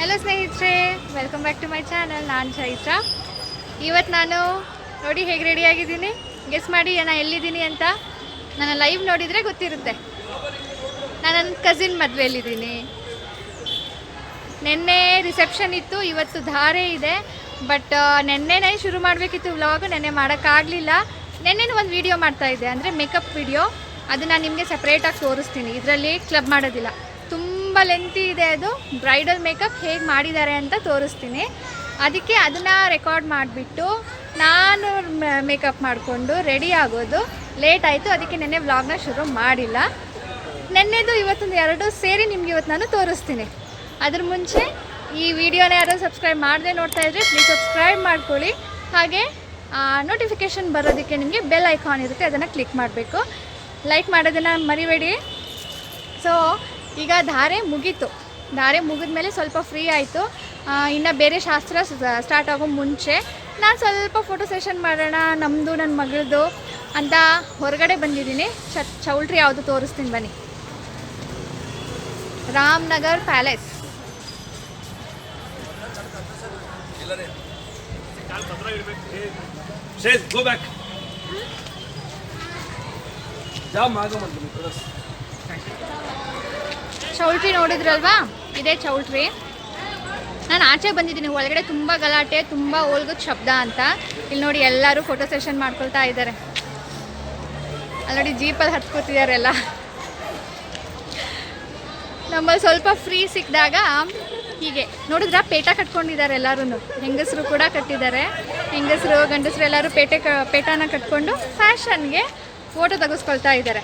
Hello ಸ್ನೇಹಿತರೆ. Welcome back to my channel ನಾನು ಚೈತ್ರ. ಇವತ್ತು ನಾನು ನೋಡಿ ಹೇಗೆ ರೆಡಿಯಾಗಿದ್ದೀನಿ ಗೆಸ್ ಮಾಡಿ ನಾನು ಎಲ್ಲಿದ್ದೀನಿ ಅಂತ. ನನ್ನ ಲೈವ್ ನೋಡಿದರೆ ಗೊತ್ತಿರುತ್ತೆ. ನಾನು ನನ್ನ ಕಸಿನ್ ಮದುವೆಯಲ್ಲಿದ್ದೀನಿ. ನಿನ್ನೆ ರಿಸೆಪ್ಷನ್ ಇತ್ತು, ಇವತ್ತು ಧಾರೆ ಇದೆ. ಬಟ್ ನೆನ್ನೆನೇ ಶುರು ಮಾಡಬೇಕಿತ್ತು ವ್ಲಾಗ್ ನೆನ್ನೆ ಮಾಡೋಕ್ಕಾಗಲಿಲ್ಲ. ನೆನ್ನೆನೂ ಒಂದು ವಿಡಿಯೋ ಮಾಡ್ತಾ ಇದ್ದೆ. ಅಂದರೆ ಮೇಕಪ್ ವಿಡಿಯೋ ಅದು ನಾನು ನಿಮಗೆ ಸಪ್ರೇಟಾಗಿ ತೋರಿಸ್ತೀನಿ. ಇದರಲ್ಲಿ ಕ್ಲಬ್ ಮಾಡೋದಿಲ್ಲ. ತುಂಬ ಲೆಂತಿ ಇದೆ ಅದು. ಬ್ರೈಡಲ್ ಮೇಕಪ್ ಹೇಗೆ ಮಾಡಿದ್ದಾರೆ ಅಂತ ತೋರಿಸ್ತೀನಿ. ಅದಕ್ಕೆ ಅದನ್ನು ರೆಕಾರ್ಡ್ ಮಾಡಿಬಿಟ್ಟು ನಾನು ಮೇಕಪ್ ಮಾಡಿಕೊಂಡು ರೆಡಿ ಆಗೋದು. ಲೇಟ್ ಆಯಿತು. ಅದಕ್ಕೆ ನೆನ್ನೆ ವ್ಲಾಗ್ನ ಶುರು ಮಾಡಿಲ್ಲ. ನೆನ್ನೆದು ಇವತ್ತೊಂದು ಎರಡು ಸೇರಿ ನಿಮ್ಗೆ ಇವತ್ತು ನಾನು ತೋರಿಸ್ತೀನಿ. ಅದ್ರ ಮುಂಚೆ ಈ ವಿಡಿಯೋನ ಯಾರು ಸಬ್ಸ್ಕ್ರೈಬ್ ಮಾಡದೆ ನೋಡ್ತಾ ಇದ್ರೆ ಪ್ಲೀಸ್ ಸಬ್ಸ್ಕ್ರೈಬ್ ಮಾಡ್ಕೊಳ್ಳಿ. ಹಾಗೆ ನೋಟಿಫಿಕೇಷನ್ ಬರೋದಕ್ಕೆ ನಿಮಗೆ ಬೆಲ್ ಐಕಾನ್ ಇರುತ್ತೆ, ಅದನ್ನು ಕ್ಲಿಕ್ ಮಾಡಬೇಕು. ಲೈಕ್ ಮಾಡೋದನ್ನು ಮರಿಬೇಡಿ. ಸೊ ಈಗ ಧಾರೆ ಮುಗೀತು. ಧಾರೆ ಮುಗಿದ ಮೇಲೆ ಸ್ವಲ್ಪ ಫ್ರೀ ಆಯಿತು. ಇನ್ನು ಬೇರೆ ಶಾಸ್ತ್ರ ಸ್ಟಾರ್ಟ್ ಆಗೋ ಮುಂಚೆ ನಾನು ಸ್ವಲ್ಪ ಫೋಟೋ ಸೆಷನ್ ಮಾಡೋಣ ನಮ್ಮದು ನನ್ನ ಮಗಳದು ಅಂತ ಹೊರಗಡೆ ಬಂದಿದ್ದೀನಿ. ಚ, ಚೌಲ್ಟ್ರಿ ಯಾವುದು ತೋರಿಸ್ತೀನಿ ಬನ್ನಿ. Ramanagar palace Chase, go back. Choultry ನೋಡಿದ್ರಲ್ವಾ? ಇದೇ ಚೌಲ್ಟ್ರಿ. ನಾನು ಆಚೆ ಬಂದಿದ್ದೀನಿ ಒಳಗಡೆ ತುಂಬ ಗಲಾಟೆ ತುಂಬ ಓಲ್ಗದ ಶಬ್ದ ಅಂತ. ಇಲ್ಲಿ ನೋಡಿ ಎಲ್ಲರೂ ಫೋಟೋ ಸೆಷನ್ ಮಾಡ್ಕೊಳ್ತಾ ಇದ್ದಾರೆ. ಅಲ್ಲಿ ನೋಡಿ ಜೀಪಲ್ಲಿ ಹತ್ಕೋತಿದಾರೆಲ್ಲ ನಮ್ಮಲ್ಲಿ ಸ್ವಲ್ಪ ಫ್ರೀ ಸಿಕ್ಕಿದಾಗ ಹೀಗೆ ನೋಡಿದ್ರ? ಪೇಟ ಕಟ್ಕೊಂಡಿದ್ದಾರೆ ಎಲ್ಲರೂ ಹೆಂಗಸರು ಕೂಡ ಕಟ್ಟಿದ್ದಾರೆ. ಹೆಂಗಸರು, ಗಂಡಸರು ಎಲ್ಲರೂ ಪೇಟೆ ಕ, ಪೇಟನ ಕಟ್ಕೊಂಡು ಫ್ಯಾಷನ್ಗೆ ಫೋಟೋ ತೆಗೆಸ್ಕೊಳ್ತಾ ಇದ್ದಾರೆ.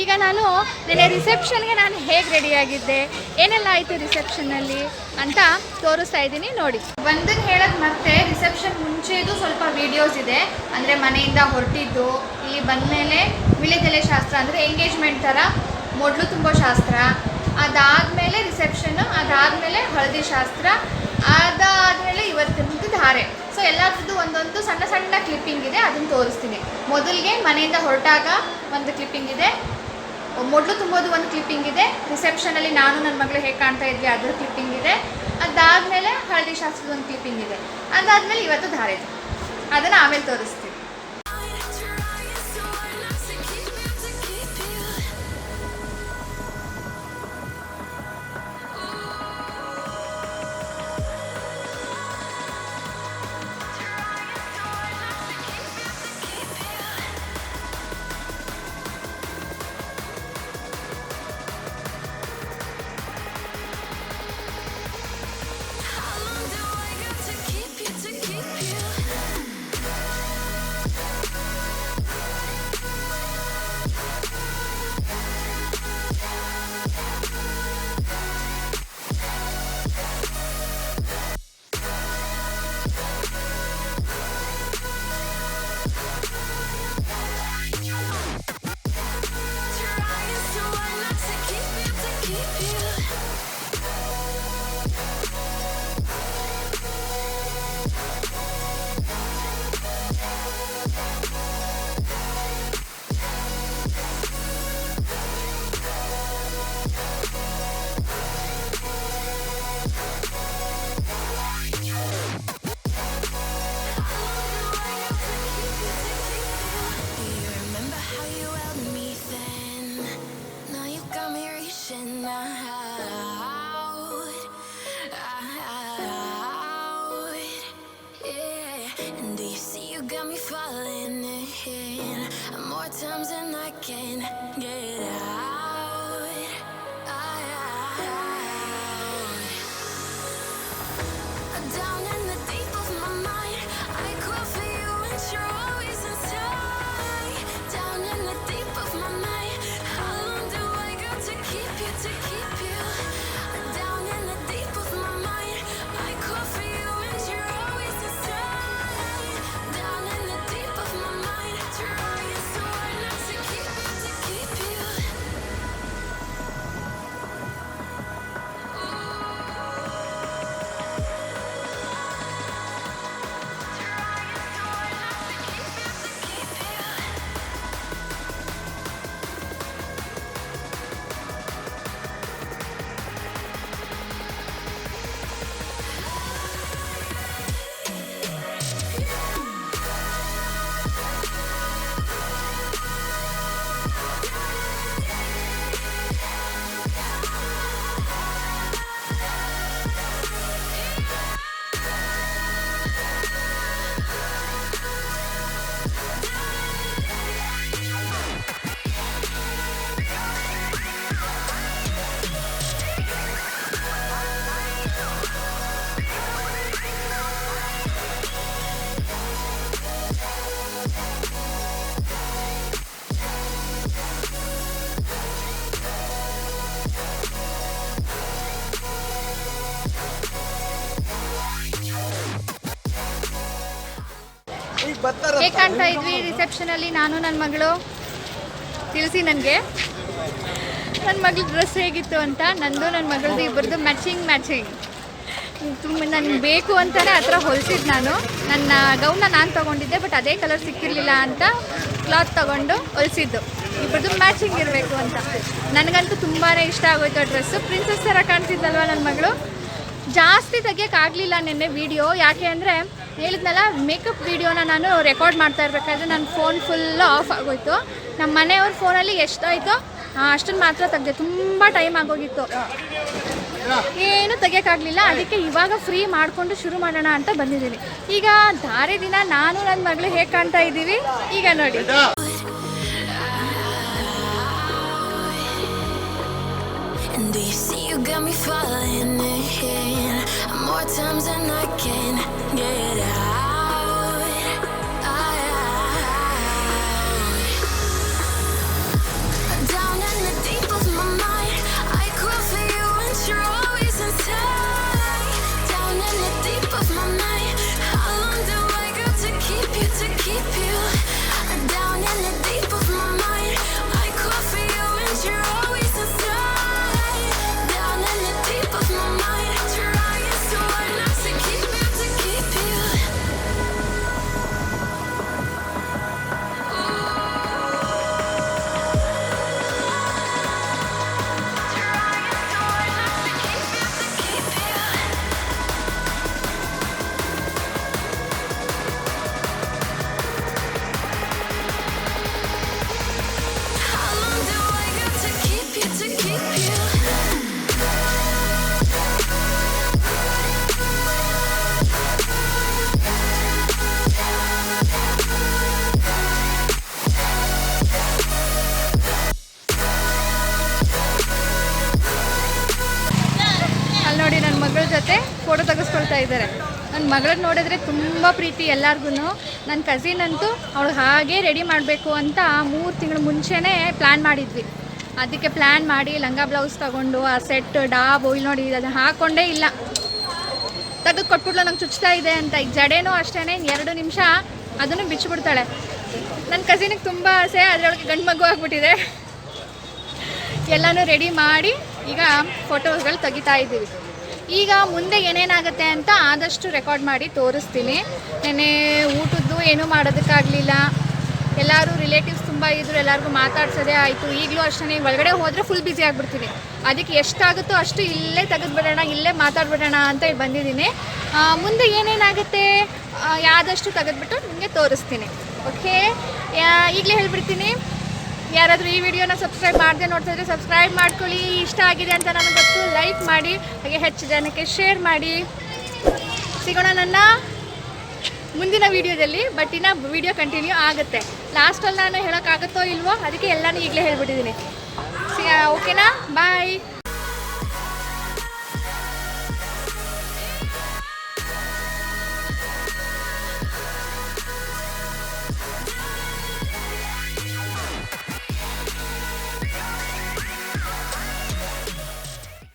ಈಗ ನಾನು ನಿನ್ನೆ ರಿಸೆಪ್ಷನ್ಗೆ ನಾನು ಹೇಗೆ ರೆಡಿಯಾಗಿದ್ದೆ ಏನೆಲ್ಲ ಆಯಿತು ರಿಸೆಪ್ಷನಲ್ಲಿ ಅಂತ ತೋರಿಸ್ತಾ ಇದ್ದೀನಿ ನೋಡಿ. ಒಂದನ್ನು ಹೇಳೋದು ಮತ್ತೆ ರಿಸೆಪ್ಷನ್ ಮುಂಚೆದು ಸ್ವಲ್ಪ ವೀಡಿಯೋಸ್ ಇದೆ. ಅಂದರೆ ಮನೆಯಿಂದ ಹೊರಟಿದ್ದು, ಇಲ್ಲಿ ಬಂದಮೇಲೆ ವಿಳೆದೆಲೆ ಶಾಸ್ತ್ರ ಅಂದರೆ ಎಂಗೇಜ್ಮೆಂಟ್ ಥರ, ಮೊದಲು ತುಂಬ ಶಾಸ್ತ್ರ. ಅದಾದಮೇಲೆ ರಿಸೆಪ್ಷನ್ ಅದಾದಮೇಲೆ ಹಳದಿ ಶಾಸ್ತ್ರ, ಅದಾದಮೇಲೆ ಇವತ್ತಿನ ಧಾರೆ. ಸೊ ಎಲ್ಲದ್ರದ್ದು ಒಂದೊಂದು ಸಣ್ಣ ಸಣ್ಣ ಕ್ಲಿಪ್ಪಿಂಗ್ ಇದೆ, ಅದನ್ನು ತೋರಿಸ್ತೀನಿ. ಮೊದಲಿಗೆ ಮನೆಯಿಂದ ಹೊರಟಾಗ ಒಂದು ಕ್ಲಿಪ್ಪಿಂಗ್ ಇದೆ. ಮೊದಲು ತುಂಬೋದು ಒಂದು ಕ್ಲಿಪ್ಪಿಂಗ್ ಇದೆ. ರಿಸೆಪ್ಷನಲ್ಲಿ ನಾನು ನನ್ನ ಮಗಳು ಹೇಗೆ ಕಾಣ್ತಾ ಇದ್ವಿ, ಅದ್ರ ಕ್ಲಿಪ್ಪಿಂಗ್ ಇದೆ. ಅದಾದಮೇಲೆ ಹಳದಿ ಶಾಸ್ತ್ರದ ಒಂದು ಕ್ಲಿಪ್ಪಿಂಗ್ ಇದೆ. ಅದಾದಮೇಲೆ ಇವತ್ತು ಧಾರೆ ಇದೆ. ಅದನ್ನು ಆಮೇಲೆ ತೋರಿಸ್ತೀನಿ. feel times than I can't get out, ಹೇಗೆ ಕಾಣ್ತಾ ಇದ್ವಿ ರಿಸೆಪ್ಷನಲ್ಲಿ ನಾನು ನನ್ನ ಮಗಳು. ತಿಳಿಸಿ ನನಗೆ. ನನ್ನ ಮಗಳ ಡ್ರೆಸ್ ಹೇಗಿತ್ತು ಅಂತ? ನಂದು ನನ್ನ ಮಗಳದ್ದು ಇಬ್ಬರದ್ದು ಮ್ಯಾಚಿಂಗ್ ಮ್ಯಾಚಿಂಗ್ ತುಂಬ ನನಗೆ ಬೇಕು ಅಂತಲೇ ಆ ಥರ ಹೊಲಿಸಿದ್ದು ನಾನು. ನನ್ನ ಗೌನ್ನ ನಾನು ತೊಗೊಂಡಿದ್ದೆ ಬಟ್ ಅದೇ ಕಲರ್ ಸಿಕ್ಕಿರಲಿಲ್ಲ ಅಂತ ಕ್ಲಾತ್ ತೊಗೊಂಡು ಹೊಲಿಸಿದ್ದು. ಇಬ್ಬರದ್ದು ಮ್ಯಾಚಿಂಗ್ ಇರಬೇಕು ಅಂತ. ನನಗಂತೂ ತುಂಬಾ ಇಷ್ಟ ಆಗೋಯ್ತು ಆ ಡ್ರೆಸ್ಸು ಪ್ರಿನ್ಸಸ್ ಥರ ಕಾಣ್ತಿದ್ದಲ್ವ ನನ್ನ ಮಗಳು? ಜಾಸ್ತಿ ತೆಗಿಯೋಕ್ಕಾಗಲಿಲ್ಲ ನಿನ್ನೆ ವಿಡಿಯೋ ಯಾಕೆ ಅಂದರೆ ಹೇಳಿದ್ನಲ್ಲ ಮೇಕಪ್ ವೀಡಿಯೋನ ನಾನು ರೆಕಾರ್ಡ್ ಮಾಡ್ತಾ ಇರಬೇಕಾದ್ರೆ ನನ್ನ ಫೋನ್ ಫುಲ್ ಆಫ್ ಆಗೋಯ್ತು. ನಮ್ಮ ಮನೆಯವ್ರ ಫೋನಲ್ಲಿ ಎಷ್ಟಾಯಿತೋ ಅಷ್ಟನ್ನು ಮಾತ್ರ ತೆಗೆದೆ. ತುಂಬ ಟೈಮ್ ಆಗೋಗಿತ್ತು. ಏನು ತೆಗಿಯೋಕ್ಕಾಗಲಿಲ್ಲ. ಅದಕ್ಕೆ ಇವಾಗ ಫ್ರೀ ಮಾಡಿಕೊಂಡು ಶುರು ಮಾಡೋಣ ಅಂತ ಬಂದಿದ್ದೀನಿ. ಈಗ ದಾರಿ ದಿನ ನಾನು ನನ್ನ ಮಗಳು ಹೇಗೆ ಕಾಣ್ತಾ ಇದ್ದೀವಿ? ಈಗ ನೋಡಿ. Do you see you got me falling in. More times than I can. Get out? ಇದ್ದಾರೆ. ನನ್ನ ಮಗಳನ್ನ ನೋಡಿದ್ರೆ ತುಂಬ ಪ್ರೀತಿ ಎಲ್ಲರಿಗೂ ನನ್ನ ಕಸಿನ್ ಅಂತೂ ಅವಳು ಹಾಗೆ ರೆಡಿ ಮಾಡಬೇಕು ಅಂತ ಮೂರು ತಿಂಗಳು ಮುಂಚೆನೇ ಪ್ಲ್ಯಾನ್ ಮಾಡಿದ್ವಿ. ಅದಕ್ಕೆ ಪ್ಲ್ಯಾನ್ ಮಾಡಿ ಲಂಗ ಬ್ಲೌಸ್ ತಗೊಂಡು, ಆ ಸೆಟ್ ಡಾಬು ಇಲ್ಲಿ ನೋಡಿ ಅದನ್ನು ಹಾಕೊಂಡೇ ಇಲ್ಲ. ತೆಗೆದು ಕೊಟ್ಬಿಟ್ಲು ನಂಗೆ ಚುಚ್ತಾ ಇದೆ ಅಂತ. ಈಗ ಜಡೆನೂ ಅಷ್ಟೇ ಎರಡು ನಿಮಿಷ ಅದನ್ನು ಬಿಚ್ಚಿಬಿಡ್ತಾಳೆ. ನನ್ನ ಕಸಿನಿಗೆ ತುಂಬ ಆಸೆ, ಅದರೊಳಗೆ ಗಂಡು ಮಗು ಆಗ್ಬಿಟ್ಟಿದೆ. ಎಲ್ಲನೂ ರೆಡಿ ಮಾಡಿ ಈಗ ಫೋಟೋಸ್ಗಳು ತೆಗಿತಾ ಇದ್ದೀವಿ ಈಗ ಮುಂದೆ ಏನೇನಾಗುತ್ತೆ ಅಂತ ಆದಷ್ಟು ರೆಕಾರ್ಡ್ ಮಾಡಿ ತೋರಿಸ್ತೀನಿ. ನೆನೆ ಊಟದ್ದು ಏನೂ ಮಾಡೋದಕ್ಕಾಗಲಿಲ್ಲ. ಎಲ್ಲರೂ ರಿಲೇಟಿವ್ಸ್ ತುಂಬ ಇದ್ರು, ಎಲ್ಲರಿಗೂ ಮಾತಾಡ್ಸೋದೇ ಆಯಿತು. ಈಗಲೂ ಅಷ್ಟೇ ಒಳಗಡೆ ಹೋದರೆ ಫುಲ್ ಬ್ಯುಸಿ ಆಗಿಬಿಡ್ತೀನಿ. ಅದಕ್ಕೆ ಎಷ್ಟಾಗುತ್ತೋ ಅಷ್ಟು ಇಲ್ಲೇ ತೆಗೆದುಬಿಡೋಣ, ಇಲ್ಲೇ ಮಾತಾಡ್ಬಿಡೋಣ ಅಂತ ಬಂದಿದ್ದೀನಿ. ಮುಂದೆ ಏನೇನಾಗುತ್ತೆ ಯಾದಷ್ಟು ತೆಗೆದ್ಬಿಟ್ಟು ನಿಮಗೆ ತೋರಿಸ್ತೀನಿ. ಓಕೆ ಈಗಲೇ ಹೇಳ್ಬಿಡ್ತೀನಿ. ಯಾರಾದರೂ ಈ ವಿಡಿಯೋನ ಸಬ್ಸ್ಕ್ರೈಬ್ ಮಾಡದೆ ನೋಡ್ತಾ ಇದ್ರೆ ಸಬ್ಸ್ಕ್ರೈಬ್ ಮಾಡ್ಕೊಳ್ಳಿ. ಇಷ್ಟ ಆಗಿದೆ ಅಂತ ನನಗೆ ಗೊತ್ತು ಲೈಕ್ ಮಾಡಿ, ಹಾಗೆ ಹೆಚ್ಚು ಜನಕ್ಕೆ ಶೇರ್ ಮಾಡಿ. ಸಿಗೋಣ ನನ್ನ ಮುಂದಿನ ವಿಡಿಯೋದಲ್ಲಿ ಬಟ್ ಇನ್ನು ವಿಡಿಯೋ ಕಂಟಿನ್ಯೂ ಆಗುತ್ತೆ. ಲಾಸ್ಟಲ್ಲಿ ನಾನು ಹೇಳೋಕ್ಕಾಗುತ್ತೋ ಇಲ್ವೋ, ಅದಕ್ಕೆ ಎಲ್ಲನೂ ಈಗಲೇ ಹೇಳ್ಬಿಟ್ಟಿದ್ದೀನಿ. ಓಕೆನಾ ಬಾಯ್